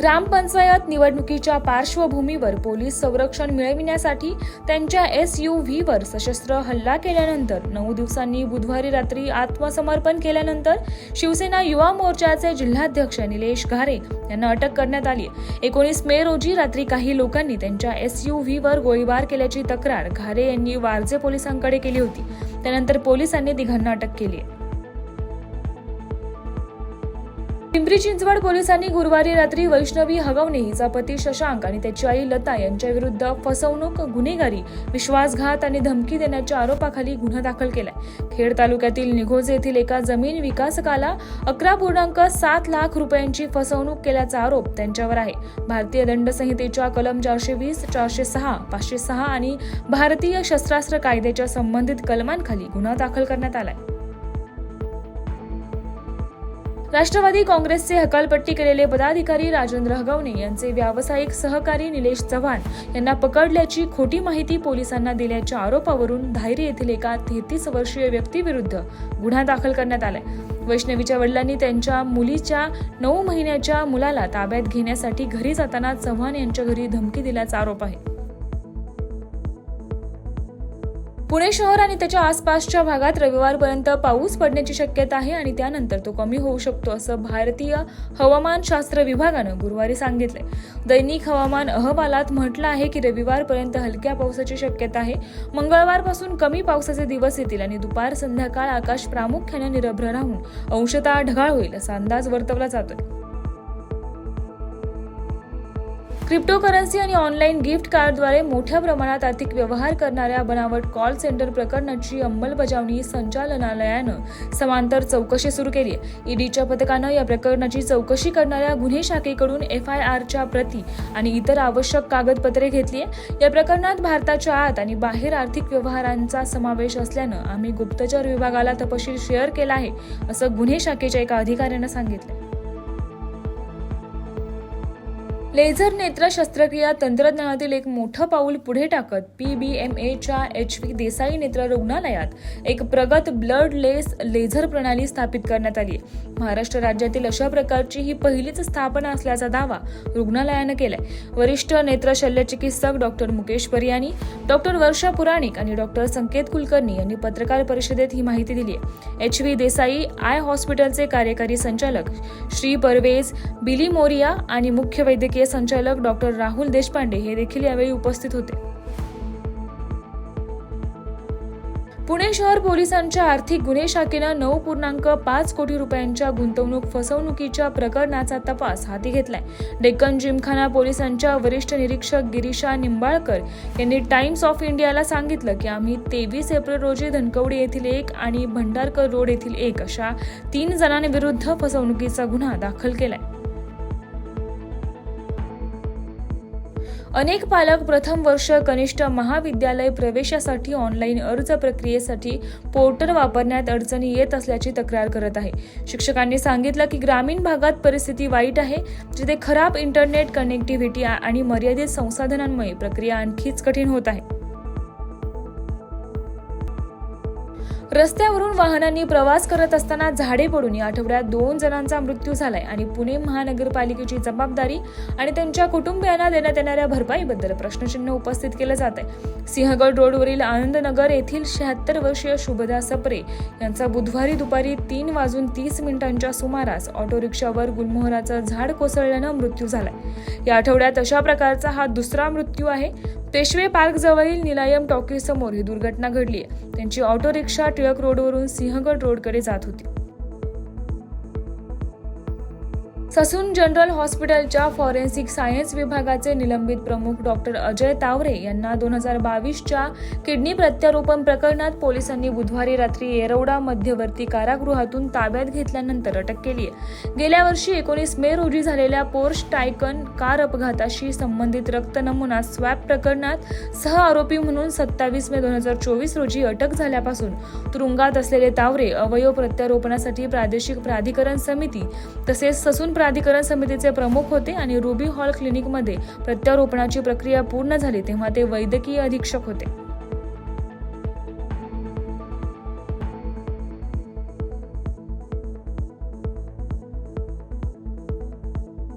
ग्रामपंचायत निवडणुकीच्या पार्श्वभूमीवर पोलीस संरक्षण मिळविण्यासाठी त्यांच्या एस यू व्हीवर सशस्त्र हल्ला केल्यानंतर नऊ दिवसांनी बुधवारी रात्री आत्मसमर्पण केल्यानंतर शिवसेना युवा मोर्चाचे जिल्हाध्यक्ष निलेश घारे यांना अटक करण्यात आली एकोणीस मे रोजी रात्री काही लोकांनी त्यांच्या एस यू व्हीवर गोळीबार केल्याची तक्रार घारे यांनी वारजे पोलिसांकडे केली होती. त्यानंतर पोलिसांनी तिघांना अटक केली आहे. पिंपरी चिंचवड पोलिसांनी गुरुवारी रात्री वैष्णवी हगवणे हिचा पती शशांक आणि त्याची आई लता यांच्या विरुद्ध फसवणूक गुन्हेगारी विश्वासघात आणि धमकी देण्याच्या आरोपाखाली गुन्हा दाखल केलाय. खेड तालुक्यातील निघोजे येथील एका जमीन विकासकाला अकरा पूर्णांक सात लाख रुपयांची फसवणूक केल्याचा आरोप त्यांच्यावर आहे. भारतीय दंड संहितेच्या कलम चारशे वीस चारशे सहा पाचशे सहा आणि भारतीय शस्त्रास्त्र कायद्याच्या संबंधित कलमांखाली गुन्हा दाखल करण्यात आलाय. राष्ट्रवादी काँग्रेसचे हकालपट्टी केलेले पदाधिकारी राजेंद्र हगवणे यांचे व्यावसायिक सहकारी निलेश चव्हाण यांना पकडल्याची खोटी माहिती पोलिसांना दिल्याच्या आरोपावरून धायरी येथील एका तेहतीस वर्षीय व्यक्तीविरुद्ध गुन्हा दाखल करण्यात आलाय. वैष्णवीच्या वडिलांनी त्यांच्या मुलीच्या नऊ महिन्याच्या मुलाला ताब्यात घेण्यासाठी घरी जाताना चव्हाण यांच्या घरी धमकी दिल्याचा आरोप आहे. पुणे शहर आणि त्याच्या आसपासच्या भागात रविवारपर्यंत पाऊस पडण्याची शक्यता आहे आणि त्यानंतर तो कमी होऊ शकतो असं भारतीय हवामानशास्त्र विभागानं गुरुवारी सांगितलंय. दैनिक हवामान अहवालात म्हटलं आहे की रविवारपर्यंत हलक्या पावसाची शक्यता आहे. मंगळवारपासून कमी पावसाचे दिवस येतील आणि दुपार संध्याकाळ आकाश प्रामुख्याने निरभ्र राहून अंशतः ढगाळ होईल असा अंदाज वर्तवला जातोय. क्रिप्टोकरन्सी आणि ऑनलाईन गिफ्ट कार्डद्वारे मोठ्या प्रमाणात आर्थिक व्यवहार करणाऱ्या बनावट कॉल सेंटर प्रकरणाची अंमलबजावणी संचालनालयानं समांतर चौकशी सुरू केली आहे. ईडीच्या पथकानं या प्रकरणाची चौकशी करणाऱ्या गुन्हे शाखेकडून एफ आय आरच्या प्रती आणि इतर आवश्यक कागदपत्रे घेतली आहे. या प्रकरणात भारताच्या आत आणि बाहेर आर्थिक व्यवहारांचा समावेश असल्यानं आम्ही गुप्तचर विभागाला तपशील शेअर केला आहे असं गुन्हे शाखेच्या एका अधिकाऱ्यानं सांगितलं लेझर नेत्र शस्त्रक्रिया तंत्रज्ञानातील एक मोठं पाऊल पुढे टाकत पी बी एम एच्या एच व्ही देसाई नेत्र रुग्णालयात एक प्रगत ब्लड लेस लेझर प्रणाली स्थापित करण्यात आली आहे. महाराष्ट्र राज्यातील अशा प्रकारची ही पहिलीच स्थापना असल्याचा दावा रुग्णालयानं केलाय. वरिष्ठ नेत्र शल्यचिकित्सक डॉक्टर मुकेश परियानी डॉक्टर वर्षा पुराणिक आणि डॉक्टर संकेत कुलकर्णी यांनी पत्रकार परिषदेत ही माहिती दिली आहे. एच व्ही देसाई आय हॉस्पिटलचे कार्यकारी संचालक श्री परवेज बिली मोरिया आणि मुख्य वैद्यकीय संचालक डॉक्टर राहुल देशपांडे हे देखील यावेळी उपस्थित होते. पुणे शहर पोलिसांच्या आर्थिक गुन्हे शाखेनं नऊ पूर्णांक पाच कोटी रुपयांच्या गुंतवणूक फसवणुकीच्या प्रकरणाचा तपास हाती घेतलाय. डेक्कन जिमखाना पोलिसांच्या वरिष्ठ निरीक्षक गिरीशा निंबाळकर यांनी टाइम्स ऑफ इंडियाला सांगितलं की आम्ही तेवीस एप्रिल रोजी धनकवडी येथील एक आणि भंडारकर रोड येथील एक अशा तीन जणांविरुद्ध फसवणुकीचा गुन्हा दाखल केलाय. अनेक पालक प्रथम वर्ष कनिष्ठ महाविद्यालय प्रवेशासाठी ऑनलाईन अर्ज प्रक्रियेसाठी पोर्टल वापरण्यात अडचणी येत असल्याची तक्रार करत आहे. शिक्षकांनी सांगितलं की ग्रामीण भागात परिस्थिती वाईट आहे जिथे खराब इंटरनेट कनेक्टिव्हिटी आणि मर्यादित संसाधनांमुळे प्रक्रिया आणखीच कठीण होत आहे. रस्त्यावरून वाहनांनी प्रवास करत असताना झाडे पडून या आठवड्यात दोन जणांचा मृत्यू झालाय आणि पुणे महानगरपालिकेची जबाबदारी आणि त्यांच्या कुटुंबियांना देण्यात येणाऱ्या भरपाईबद्दल प्रश्नचिन्ह उपस्थित केलं जात आहे. सिंहगड रोडवरील आनंदनगर येथील शहात्तर वर्षीय शुभदा सप्रे यांचा बुधवारी दुपारी तीन वाजून तीस मिनिटांच्या सुमारास ऑटो रिक्षावर गुलमोहराचं झाड कोसळल्यानं मृत्यू झालाय. या आठवड्यात अशा प्रकारचा हा दुसरा मृत्यू आहे. पेशवे पार्क जवळील निलायम टॉकीज समोर ही दुर्घटना घडली आहे. त्यांची ऑटो रिक्षा टिळक रोडवरून सिंहगड रोडकडे जात होती. ससून जनरल हॉस्पिटलच्या फॉरेन्सिक सायन्स विभागाचे निलंबित प्रमुख डॉक्टर अजय तावरे यांना दोन हजार बावीसच्या किडनी प्रत्यारोपण प्रकरणात पोलिसांनी बुधवारी रात्री येरवडा मध्यवर्ती कारागृहातून ताब्यात घेतल्यानंतर अटक केली आहे. गेल्या वर्षी एकोणीस मे रोजी झालेल्या पोर्श टायकन कार अपघाताशी संबंधित रक्त नमुना स्वॅप प्रकरणात सह आरोपी म्हणून सत्तावीस मे दोन हजार चोवीस रोजी अटक झाल्यापासून तुरुंगात असलेले तावरे अवयव प्रत्यारोपणासाठी प्रादेशिक प्राधिकरण समिती तसेच ससून प्राधिकरण समितीचे प्रमुख होते आणि रुबी हॉल क्लिनिकमध्ये प्रत्यारोपणाची प्रक्रिया पूर्ण झाली तेव्हा ते वैद्यकीय अधीक्षक होते.